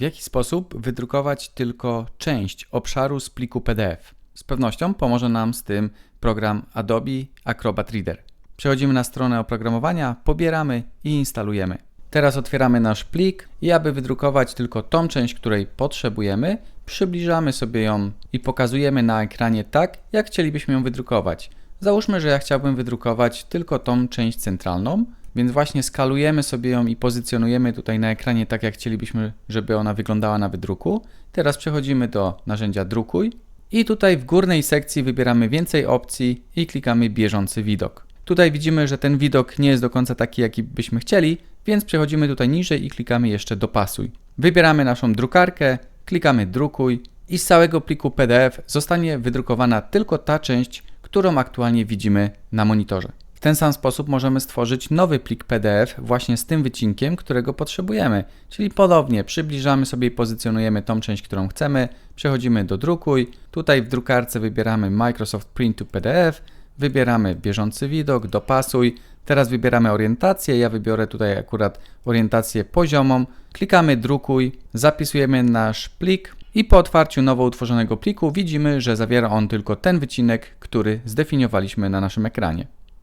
W jaki sposób wydrukować tylko część obszaru z pliku PDF? Z pewnością pomoże nam z tym program Adobe Acrobat Reader. Przechodzimy na stronę oprogramowania, pobieramy i instalujemy. Teraz otwieramy nasz plik i aby wydrukować tylko tą część, której potrzebujemy, przybliżamy sobie ją i pokazujemy na ekranie tak, jak chcielibyśmy ją wydrukować. Załóżmy, że ja chciałbym wydrukować tylko tą część centralną, więc właśnie skalujemy sobie ją i pozycjonujemy tutaj na ekranie tak, jak chcielibyśmy, żeby ona wyglądała na wydruku. Teraz przechodzimy do narzędzia drukuj i tutaj w górnej sekcji wybieramy więcej opcji i klikamy bieżący widok. Tutaj widzimy, że ten widok nie jest do końca taki, jaki byśmy chcieli, więc przechodzimy tutaj niżej i klikamy jeszcze dopasuj. Wybieramy naszą drukarkę, klikamy drukuj i z całego pliku PDF zostanie wydrukowana tylko ta część, którą aktualnie widzimy na monitorze. W ten sam sposób możemy stworzyć nowy plik PDF właśnie z tym wycinkiem, którego potrzebujemy. Czyli ponownie przybliżamy sobie i pozycjonujemy tą część, którą chcemy, przechodzimy do drukuj, tutaj w drukarce wybieramy Microsoft Print to PDF, wybieramy bieżący widok, dopasuj, teraz wybieramy orientację, ja wybiorę tutaj akurat orientację poziomą, klikamy drukuj, zapisujemy nasz plik i po otwarciu nowo utworzonego pliku widzimy, że zawiera on tylko ten wycinek, który zdefiniowaliśmy na naszym ekranie.